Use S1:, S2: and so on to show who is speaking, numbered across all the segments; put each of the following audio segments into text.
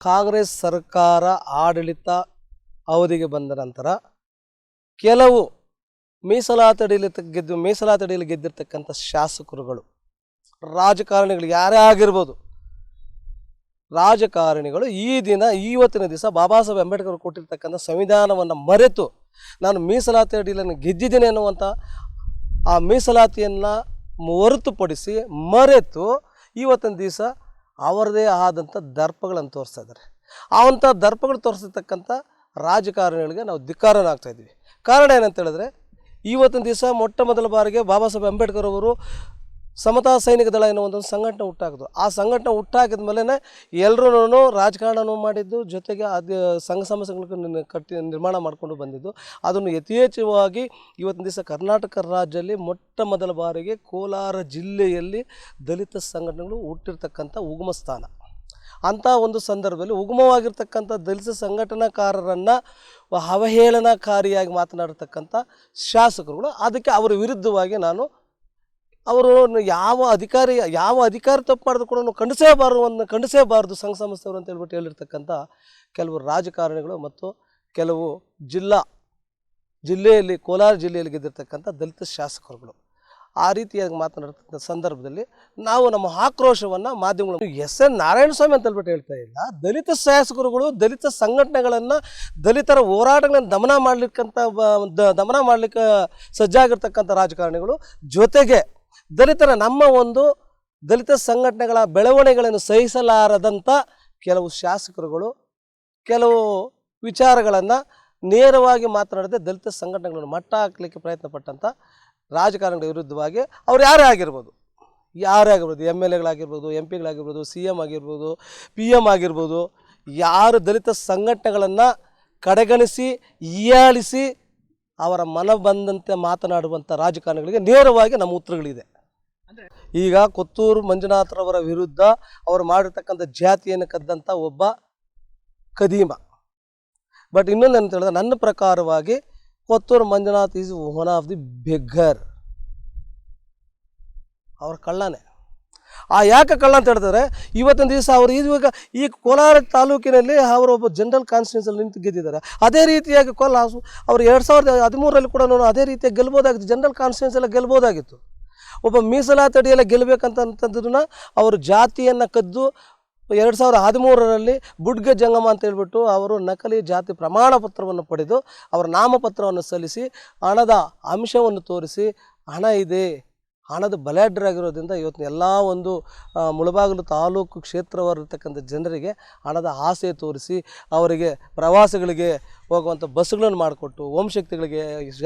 S1: ಕಾಂಗ್ರೆಸ್ ಸರ್ಕಾರ ಆಡಳಿತ ಅವಧಿಗೆ ಬಂದ ನಂತರ ಕೆಲವು ಮೀಸಲಾತಡಿಯಲ್ಲಿ ಗೆದ್ದು ಮೀಸಲಾತಡಿಯಲ್ಲಿ ಗೆದ್ದಿರ್ತಕ್ಕಂಥ ಶಾಸಕರುಗಳು, ರಾಜಕಾರಣಿಗಳು ಯಾರೇ ಆಗಿರ್ಬೋದು, ರಾಜಕಾರಣಿಗಳು ಈ ದಿನ ಇವತ್ತಿನ ದಿವಸ ಬಾಬಾ ಸಾಹೇಬ್ ಅಂಬೇಡ್ಕರ್ ಕೊಟ್ಟಿರ್ತಕ್ಕಂಥ ಸಂವಿಧಾನವನ್ನು ಮರೆತು ನಾನು ಮೀಸಲಾತಿ ಅಡಿಯಲ್ಲಿ ಗೆದ್ದಿದ್ದೇನೆ ಅನ್ನುವಂಥ ಆ ಮೀಸಲಾತಿಯನ್ನು ಹೊರತುಪಡಿಸಿ ಮರೆತು ಇವತ್ತಿನ ದಿವಸ ಅವರದೇ ಆದಂಥ ದರ್ಪಗಳನ್ನು ತೋರಿಸ್ತಾ ಇದ್ದಾರೆ. ಅವಂಥ ದರ್ಪಗಳು ತೋರಿಸಿರ್ತಕ್ಕಂಥ ರಾಜಕಾರಣಿಗಳಿಗೆ ನಾವು ಧಿಕ್ಕಾರನಾಗ್ತಾ ಕಾರಣ ಏನಂತ ಹೇಳಿದ್ರೆ, ಇವತ್ತಿನ ದಿವಸ ಮೊಟ್ಟ ಮೊದಲ ಬಾರಿಗೆ ಬಾಬಾ ಸಾಹೇಬ್ ಅಂಬೇಡ್ಕರ್ ಅವರು ಸಮತಾ ಸೈನಿಕ ದಳ ಎನ್ನುವ ಒಂದು ಸಂಘಟನೆ ಹುಟ್ಟಾಕಿದ್ರು ಆ ಸಂಘಟನೆ ಹುಟ್ಟಾಕಿದ ಮೇಲೆ ಎಲ್ಲರೂ ರಾಜಕಾರಣನೂ ಮಾಡಿದ್ದು, ಜೊತೆಗೆ ಅದು ಸಂಘ ಸಮಸ್ಯೆಗಳನ್ನು ಕಟ್ಟಿ, ನಿರ್ಮಾಣ ಮಾಡಿಕೊಂಡು ಬಂದಿದ್ದು. ಅದನ್ನು ಯಥೇಚ್ಛವಾಗಿ ಇವತ್ತಿನ ದಿವಸ ಕರ್ನಾಟಕ ರಾಜ್ಯದಲ್ಲಿ ಮೊಟ್ಟ ಮೊದಲ ಬಾರಿಗೆ ಕೋಲಾರ ಜಿಲ್ಲೆಯಲ್ಲಿ ದಲಿತ ಸಂಘಟನೆಗಳು ಹುಟ್ಟಿರ್ತಕ್ಕಂಥ ಉಗಮ ಸ್ಥಾನ. ಅಂಥ ಒಂದು ಸಂದರ್ಭದಲ್ಲಿ ಉಗಮವಾಗಿರ್ತಕ್ಕಂಥ ದಲಿತ ಸಂಘಟನಾಕಾರರನ್ನು ಅವಹೇಳನಕಾರಿಯಾಗಿ ಮಾತನಾಡಿರ್ತಕ್ಕಂಥ ಶಾಸಕರುಗಳು. ಅದಕ್ಕೆ ಅವರ ವಿರುದ್ಧವಾಗಿ ನಾನು ಅವರು ಯಾವ ಅಧಿಕಾರಿ ಯಾವ ಅಧಿಕಾರಿ ತಪ್ಪು ಮಾಡಿದ್ರು ಕೂಡ ಖಂಡಿಸೇಬಾರದು ಒಂದು ಖಂಡಿಸೇಬಾರದು ಸಂಘ ಸಂಸ್ಥೆಯವರು ಅಂತ ಹೇಳ್ಬಿಟ್ಟು ಹೇಳಿರ್ತಕ್ಕಂಥ ಕೆಲವು ರಾಜಕಾರಣಿಗಳು ಮತ್ತು ಕೆಲವು ಜಿಲ್ಲಾ, ಜಿಲ್ಲೆಯಲ್ಲಿ, ಕೋಲಾರ ಜಿಲ್ಲೆಯಲ್ಲಿ ಗೆದ್ದಿರ್ತಕ್ಕಂಥ ದಲಿತ ಶಾಸಕರುಗಳು. ಆ ರೀತಿಯಾಗಿ ಮಾತನಾಡ್ತಕ್ಕಂಥ ಸಂದರ್ಭದಲ್ಲಿ ನಾವು ನಮ್ಮ ಆಕ್ರೋಶವನ್ನು ಮಾಧ್ಯಮಗಳು ಎಸ್ ಎನ್ ನಾರಾಯಣ ಸ್ವಾಮಿ ಅಂತ ಹೇಳ್ಬಿಟ್ಟು ಹೇಳ್ತಾ ಇಲ್ಲ. ದಲಿತ ಶಾಸಕರುಗಳು, ದಲಿತ ಸಂಘಟನೆಗಳನ್ನು, ದಲಿತರ ಹೋರಾಟಗಳನ್ನು ದಮನ ಮಾಡಲಿಕ್ಕಂಥ ದಮನ ಮಾಡಲಿಕ್ಕೆ ಸಜ್ಜಾಗಿರ್ತಕ್ಕಂಥ ರಾಜಕಾರಣಿಗಳು ಜೊತೆಗೆ ದಲಿತರ ನಮ್ಮ ಒಂದು ದಲಿತ ಸಂಘಟನೆಗಳ ಬೆಳವಣಿಗೆಗಳನ್ನು ಸಹಿಸಲಾರದಂಥ ಕೆಲವು ಶಾಸಕರುಗಳು, ಕೆಲವು ವಿಚಾರಗಳನ್ನು ನೇರವಾಗಿ ಮಾತನಾಡದೆ ದಲಿತ ಸಂಘಟನೆಗಳನ್ನು ಮಟ್ಟ ಹಾಕಲಿಕ್ಕೆ ಪ್ರಯತ್ನ ಪಟ್ಟಂಥ ರಾಜಕಾರಣಿಗಳ ವಿರುದ್ಧವಾಗಿ ಅವ್ರು ಯಾರೇ ಆಗಿರ್ಬೋದು ಯಾರೇ ಆಗಿರ್ಬೋದು ಎಂ ಎಲ್ ಎಗಳಾಗಿರ್ಬೋದು ಎಂ ಪಿಗಳಾಗಿರ್ಬೋದು, ಸಿ ಎಂ ಆಗಿರ್ಬೋದು, ಪಿ ಎಂ ಆಗಿರ್ಬೋದು, ಯಾರು ದಲಿತ ಸಂಘಟನೆಗಳನ್ನು ಕಡೆಗಣಿಸಿ, ಹೀಯಾಳಿಸಿ ಅವರ ಮನ ಬಂದಂತೆ ಮಾತನಾಡುವಂಥ ರಾಜಕಾರಣಿಗಳಿಗೆ ನೇರವಾಗಿ ನಮ್ಮ ಉತ್ತರಗಳಿದೆ. ಈಗ ಕೊತ್ತೂರು ಮಂಜುನಾಥರವರ ವಿರುದ್ಧ ಅವರು ಮಾಡಿರ್ತಕ್ಕಂಥ ಜಾತಿಯನ್ನು ಕದ್ದಂಥ ಒಬ್ಬ ಕದೀಮ ಬಟ್ ಇನ್ನೊಂದು ಅಂತ ಹೇಳಿದ್ರೆ ನನ್ನ ಪ್ರಕಾರವಾಗಿ Kotturu Manjunath is one of the beggar. ಅವ್ರ ಕಳ್ಳನೇ. ಆ ಯಾಕೆ ಕಳ್ಳ ಅಂತ ಹೇಳಿದ್ರೆ ಇವತ್ತಿನ ದಿವಸ ಅವರು ಇವಾಗ ಈ ಕೋಲಾರ ತಾಲೂಕಿನಲ್ಲಿ ಅವರೊಬ್ಬ ಜನರಲ್ ಕಾನ್ಸ್ಟಿಟ್ಯೂನ್ಸಲ್ಲಿ ನಿಂತು ಗೆದ್ದಿದ್ದಾರೆ. ಅದೇ ರೀತಿಯಾಗಿ ಕೊಲ್ಲ ಅವರು ಎರಡು ಸಾವಿರದ ಹದಿಮೂರರಲ್ಲಿ ಕೂಡ ಅದೇ ರೀತಿಯಾಗಿ ಗೆಲ್ಬೋದಾಗಿತ್ತು. ಜನರಲ್ ಕಾನ್ಸ್ಟಿಟ್ಯೂನ್ಸಲ್ಲಿ ಗೆಲ್ಬೋದಾಗಿತ್ತು. ಒಬ್ಬ ಮೀಸಲಾತಿ ಅಡಿಯಲ್ಲಿ ಗೆಲ್ಲಬೇಕಂತಂತಂದ್ರೂ ಅವರು ಜಾತಿಯನ್ನು ಕದ್ದು ಎರಡು ಸಾವಿರದ ಹದಿಮೂರರಲ್ಲಿ ಬುಡ್ಗ ಜಂಗಮ ಅಂತ ಹೇಳ್ಬಿಟ್ಟು ಅವರು ನಕಲಿ ಜಾತಿ ಪ್ರಮಾಣ ಪತ್ರವನ್ನು ಪಡೆದು ಅವರ ನಾಮಪತ್ರವನ್ನು ಸಲ್ಲಿಸಿ ಹಣದ ಅಂಶವನ್ನು ತೋರಿಸಿ ಹಣ ಇದೆ, ಹಣದ ಬಲಾಢ್ಯರಾಗಿರೋದ್ರಿಂದ ಇವತ್ತಿನ ಎಲ್ಲ ಒಂದು ಮುಳಬಾಗಲು ಮುಳಬಾಗಿಲು ತಾಲೂಕು ಕ್ಷೇತ್ರವಾಗಿರ್ತಕ್ಕಂಥ ಜನರಿಗೆ ಹಣದ ಆಸೆ ತೋರಿಸಿ ಅವರಿಗೆ ಪ್ರವಾಸಗಳಿಗೆ ಹೋಗುವಂಥ ಬಸ್ಗಳನ್ನು ಮಾಡಿಕೊಟ್ಟು, ಓಂ ಶಕ್ತಿಗಳಿಗೆ,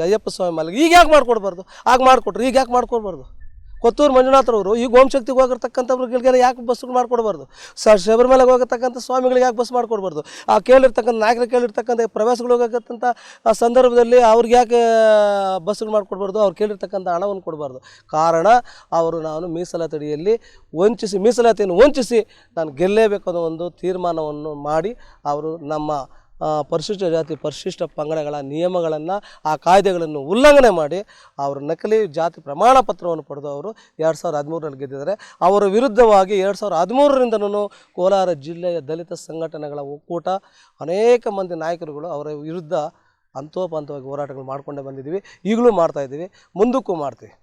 S1: ಅಯ್ಯಪ್ಪ ಸ್ವಾಮಿ ಮಲ್ಲಿಗೆ ಈಗ ಯಾಕೆ ಮಾಡಿಕೊಡ್ಬಾರ್ದು? ಆಗ ಮಾಡಿಕೊಟ್ರು, ಈಗ ಯಾಕೆ ಮಾಡ್ಕೊಡ್ಬಾರ್ದು? ಕೊತ್ತೂರು ಮಂಜುನಾಥರವರು ಈಗ ಓಂ ಶಕ್ತಿಗೆ ಹೋಗಿರ್ತಕ್ಕಂಥವ್ರಿಗೆಲ್ಲ ಯಾಕೆ ಬಸ್ಗಳು ಮಾಡಿಕೊಡ್ಬಾರ್ದು? ಸ ಶಬರಿಮಲೆಗೆ ಹೋಗತಕ್ಕಂಥ ಸ್ವಾಮಿಗಳಿಗೆ ಯಾಕೆ ಬಸ್ ಮಾಡಿಕೊಡ್ಬಾರ್ದು? ಆ ಕೇಳಿರ್ತಕ್ಕಂಥ ನಾಯಕರು ಕೇಳಿರ್ತಕ್ಕಂಥ ಪ್ರವಾಸಗಳು ಹೋಗಕ್ಕಂಥ ಆ ಸಂದರ್ಭದಲ್ಲಿ ಅವ್ರಿಗೆ ಯಾಕೆ ಬಸ್ಗಳು ಮಾಡಿಕೊಡ್ಬಾರ್ದು? ಅವ್ರು ಕೇಳಿರ್ತಕ್ಕಂಥ ಹಣವನ್ನು ಕೊಡಬಾರ್ದು. ಕಾರಣ ಅವರು ನಾನು ಮೀಸಲಾತಡಿಯಲ್ಲಿ ವಂಚಿಸಿ ಮೀಸಲಾತಿಯನ್ನು ವಂಚಿಸಿ ನಾನು ಗೆಲ್ಲೇಬೇಕು ಅನ್ನೋ ಒಂದು ತೀರ್ಮಾನವನ್ನು ಮಾಡಿ ಅವರು ನಮ್ಮ ಪರಿಶಿಷ್ಟ ಜಾತಿ ಪರಿಶಿಷ್ಟ ಪಂಗಡಗಳ ನಿಯಮಗಳನ್ನು, ಆ ಕಾಯ್ದೆಗಳನ್ನು ಉಲ್ಲಂಘನೆ ಮಾಡಿ ಅವರು ನಕಲಿ ಜಾತಿ ಪ್ರಮಾಣ ಪತ್ರವನ್ನು ಪಡೆದು ಅವರು ಎರಡು ಸಾವಿರದ ಹದಿಮೂರರಲ್ಲಿ ಗೆದ್ದಿದ್ದಾರೆ. ಅವರ ವಿರುದ್ಧವಾಗಿ ಎರಡು ಸಾವಿರದ ಹದಿಮೂರರಿಂದನೂ ಕೋಲಾರ ಜಿಲ್ಲೆಯ ದಲಿತ ಸಂಘಟನೆಗಳ ಒಕ್ಕೂಟ, ಅನೇಕ ಮಂದಿ ನಾಯಕರುಗಳು ಅವರ ವಿರುದ್ಧ ಹಂತೋಪಂತವಾಗಿ ಹೋರಾಟಗಳು ಮಾಡಿಕೊಂಡೇ ಬಂದಿದ್ದೀವಿ. ಈಗಲೂ ಮಾಡ್ತಾಯಿದ್ದೀವಿ ಮುಂದಕ್ಕೂ ಮಾಡ್ತೀವಿ.